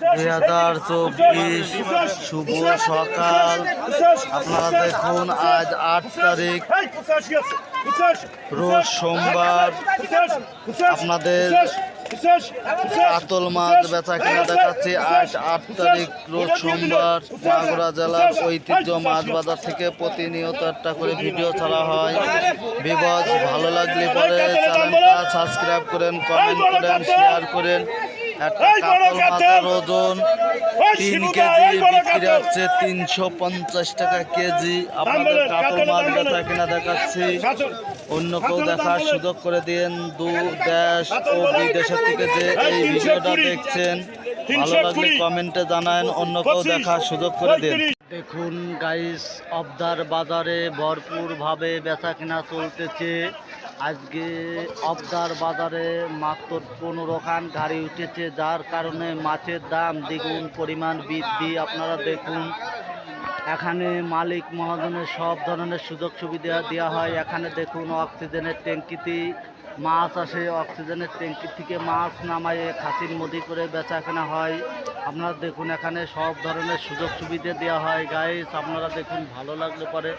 দুই হাজার চব্বিশ শুভ সকাল। আপনারা দেখুন, আজ আট তারিখ। রোজ সোমবার আপনাদের কাতল মাছ বেচা কিনা দেখাচ্ছি। আজ আট তারিখ, রোজ সোমবার মাগুরা জেলার ঐতিহ্য মাছ বাজার থেকে প্রতিনিয়ত একটা করে ভিডিও ছাড়া হয়। বিবজ ভালো লাগলে পরে চ্যানেলটা সাবস্ক্রাইব করেন, কমেন্ট করেন, শেয়ার করেন। ওজন তিন কেজি বিক্রি হচ্ছে তিনশো পঞ্চাশ টাকা কেজি। আপনাদের কাতল মাছ বেচা কিনা দেখাচ্ছি। অন্য কেউ দেখার সুযোগ করে দিন দু দেশ ও বিদেশের থেকে যে এই ভিডিওটা দেখছেন ভালো লাগলে কমেন্টে জানান অন্য কেউ দেখার সুযোগ করে দিন। দেখুন গাইস অবদার বাজারে ভরপুরভাবে বেচা কিনা চলতেছে। আজকে অবদার বাজারে মাত্র পনেরো খান গাড়ি উঠেছে, যার কারণে মাছের দাম দ্বিগুণ পরিমাণ বৃদ্ধি। আপনারা দেখুন, এখানে মালিক মহাজনের সব ধরনের সুযোগ সুবিধা দেওয়া হয়। এখানে দেখুন, অক্সিজেনের ট্যাঙ্কিতে মাছ আসে, অক্সিজেনের ট্যাঙ্কি থেকে মাছ নামায়ে খাসির মদি করে বেচা কেনা হয়। আপনারা দেখুন, এখানে সব ধরনের সুযোগ সুবিধা দেওয়া হয়। গাইস আপনারা দেখুন, ভালো লাগলে পরে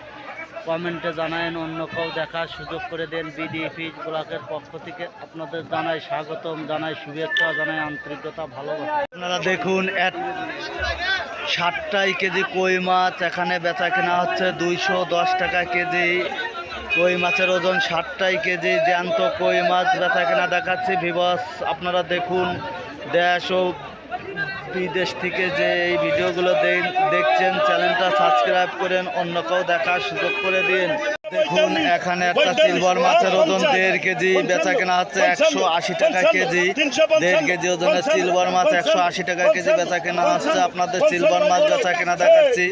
কমেন্টে জানায়েন, অন্য কেউ দেখার সুযোগ করে দেন বিডি ফিজ ব্লকের পক্ষ থেকে। আপনাদের জানাই স্বাগতম, জানাই শুভেচ্ছা, জানাই আন্তরিকতা, ভালোবাসা। আপনারা দেখুন, এক ষাটটাই কেজি কই মাছ এখানে বেচা কেনা হচ্ছে দুইশো দশ টাকা কেজি। কই মাছের ওজন ষাটটাই কেজি, জ্যান্ত কই মাছ বেচা কেনা দেখাচ্ছি ভিবস আপনারা দেখুন, দেশ ও বিদেশ থেকে যে এই ভিডিওগুলো দেখছেন, চ্যানেলটা সাবস্ক্রাইব করেন, অন্য কেউ দেখার সুযোগ করে দিন। দেখুন, এখানে একটা সিলভার মাছের ওজন দেড় কেজি বেচা কেনা হচ্ছে একশো আশি টাকা কেজি, দেড় কেজি ওজনের সিলভার মাছ একশো আশি টাকা কেজি বেচা কেনা হচ্ছে। আপনাদের সিলভার মাছ বেচা কেনা দেখাচ্ছি।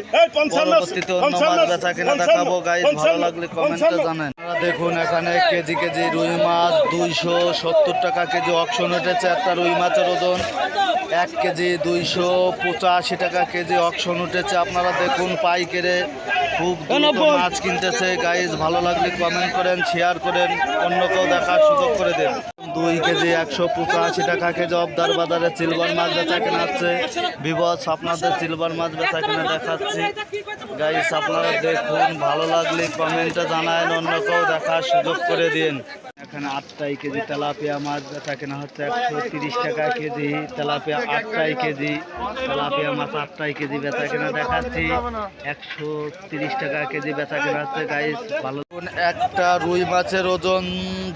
পরবর্তীতে অন্য মাছ বেচা কেনা দেখাবো। গাইজ ভালো লাগলে কমেন্টে জানেন। দেখুন, এখানে কেজি কেজি রুই মাছ দুইশো সত্তর টাকা কেজি অপশন উঠেছে। একটা রুই মাছের ওজন। এক কেজি দুইশো পঁচাশি টাকা কেজি অপশন উঠেছে। আপনারা দেখুন পাইকেরে খুব মাছ কিনতেছে। গাইজ ভালো লাগলে কমেন্ট করেন শেয়ার করেন অন্য কেউ দেখার সুযোগ করে দেন। দুই কেজি একশো পঁচাশি টাকা কেজি অবদার বাজারে সিলভার মাছ বেচা কেনা হচ্ছে। বিবস আপনাদের সিলভার মাছ বেচা কেনা দেখাচ্ছি। গাইস আপনারা দেখুন, ভালো লাগলে কমেন্টে জানায় অন্য কেউ দেখার সুযোগ করে দিন। এখানে আটটাই কেজি তেলাপিয়া মাছ বেচা কেনা হচ্ছে, একশো তিরিশ টাকা কেজি, তেলাপিয়া আটটাই কেজি, তেলাপিয়া মাছ আটটাই কেজি বেচা কেনা দেখাচ্ছি, একশো তিরিশ টাকা কেজি বেচা কেনা হচ্ছে গাইস ভালো একটা রুই মাছের ওজন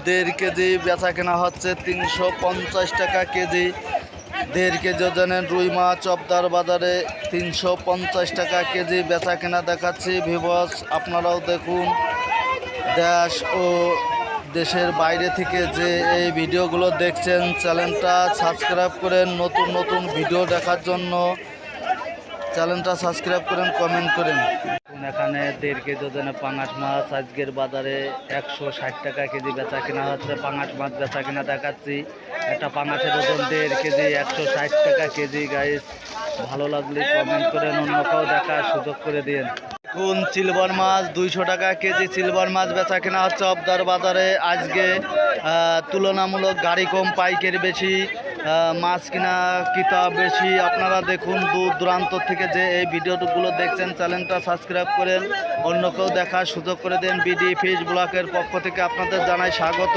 দেড় কেজি বেচা কেনা হচ্ছে, তিনশো পঞ্চাশ টাকা কেজি। দেড় কেজি ওজনের রুই মাছ অবদার বাজারে তিনশো পঞ্চাশ টাকা কেজি বেচা কেনা দেখাচ্ছি ভিবস আপনারাও দেখুন, দেশ ও দেশের বাইরে থেকে যে এই ভিডিওগুলো দেখছেন, চ্যানেলটা সাবস্ক্রাইব করেন নতুন নতুন ভিডিও দেখার জন্য চ্যানেলটা সাবস্ক্রাইব করেন, কমেন্ট করেন। এখানে দেড় কেজি ওজনের পাঙাশ মাছ, আজকের বাজারে একশো ষাট টাকা কেজি বেচা কেনা হচ্ছে। পাঙাশ মাছ বেচা কেনা দেখাচ্ছি। একটা পাঙাশের ওজন দেড় কেজি, একশো ষাট টাকা কেজি। গাইস ভালো লাগলে কমেন্ট করেন অন্য কেউ দেখার সুযোগ করে দিন কোন সিলভার মাছ, দুইশো টাকা কেজি সিলভার মাছ বেচা কেনা হচ্ছে অবদার বাজারে। আজকে তুলনামূলক গাড়ি কম, পাইকের বেশি মাছ কিনা কিতা বেশি। আপনারা দেখুন দূর দূরান্ত থেকে যে এই ভিডিওগুলো দেখছেন, চ্যানেলটা সাবস্ক্রাইব করেন অন্য কেউ দেখার সুযোগ করে দেন। বিডি ফিশ ব্লকের পক্ষ থেকে আপনাদের জানাই স্বাগত,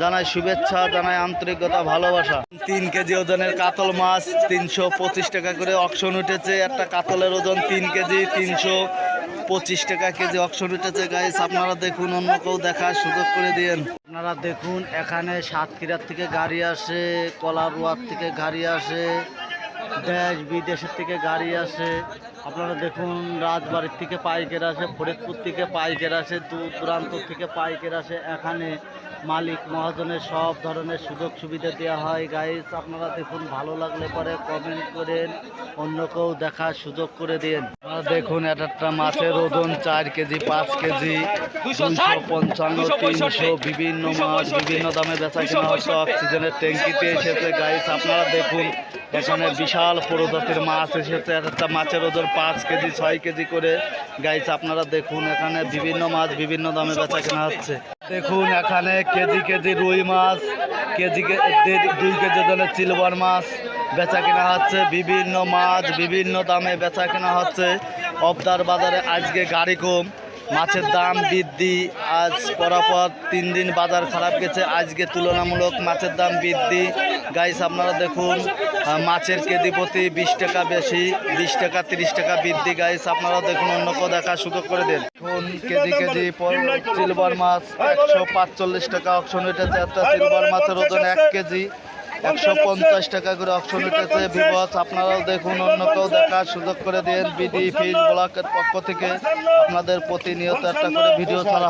জানাই শুভেচ্ছা, জানাই আন্তরিকতা, ভালোবাসা। তিন কেজি ওজনের কাতল মাছ, তিনশো পঁচিশ টাকা করে অকশন উঠেছে। একটা কাতলের ওজন তিন কেজি, তিনশো পঁচিশ টাকা কেজি অকশন উঠেছে গাইস আপনারা দেখুন, অন্য কেউ দেখার সুযোগ করে দিন আপনারা দেখুন, এখানে সাতক্ষীরার থেকে গাড়ি আসে, কলারুয়ার থেকে গাড়ি আসে, দেশ বিদেশের থেকে গাড়ি আসে। আপনারা দেখুন, রাজবাড়ির থেকে পাইকের আসে, ফরিদপুর থেকে পাইকের আসে, দূর দূরান্ত থেকে পাইকের আসে। এখানে মালিক মহাজনের সব ধরনের সুযোগ সুবিধা দেওয়া হয়। গাইস আপনারা দেখুন, ভালো লাগলে পরে কমেন্ট করেন, অন্য কেউ দেখার সুযোগ করে দিন দেখুন, এক একটা মাছের ওজন চার কেজি, পাঁচ কেজি, দুশো পঞ্চান্ন, তিনশো, বিভিন্ন মাছ, বিভিন্ন দামে বেচা কেনা হচ্ছে, অক্সিজেনের ট্যাঙ্কিতে এসেছে। গাইস আপনারা দেখুন এখানে বিশাল প্রজাতির মাছ এসেছে, এক একটা মাছের ওজন পাঁচ কেজি, ছয় কেজি করে। গাইছে আপনারা দেখুন, এখানে বিভিন্ন মাছ বিভিন্ন দামে বেচা কেনা হচ্ছে। দেখুন, এখানে কেজি কেজি রুই মাছ, কেজি দুই কেজি ওজনের চিলবার মাছ বেচা কেনা হচ্ছে। বিভিন্ন মাছ বিভিন্ন দামে বেচা কেনা হচ্ছে। অবদার বাজারে আজকে গাড়ি কম। মাছের দাম বৃদ্ধি, আজ পরাপর তিন দিন বাজার খারাপ গেছে। আজকে তুলনামূলক মাছের দাম বৃদ্ধি। গাইস আপনারা দেখুন মাছের কেজি প্রতি বিশ টাকা বেশি, বিশ টাকা, তিরিশ টাকা বৃদ্ধি। গাইস আপনারা দেখুন, অন্য কেউ দেখা সুযোগ করে দেন। এখন কেজি কেজি সিলভার মাছ একশো পাঁচচল্লিশ টাকা অপশন উঠেছে একটা সিলভার মাছের ওজন এক কেজি। একশো পঞ্চাশ টাকা করে অপশন উঠেছে। বিবস আপনারাও দেখুন, অন্য কেউ দেখার সুযোগ করে দিন বিডি ফিল ব্লকের পক্ষ থেকে আপনাদের প্রতিনিয়ত একটা করে ভিডিও ছাড়া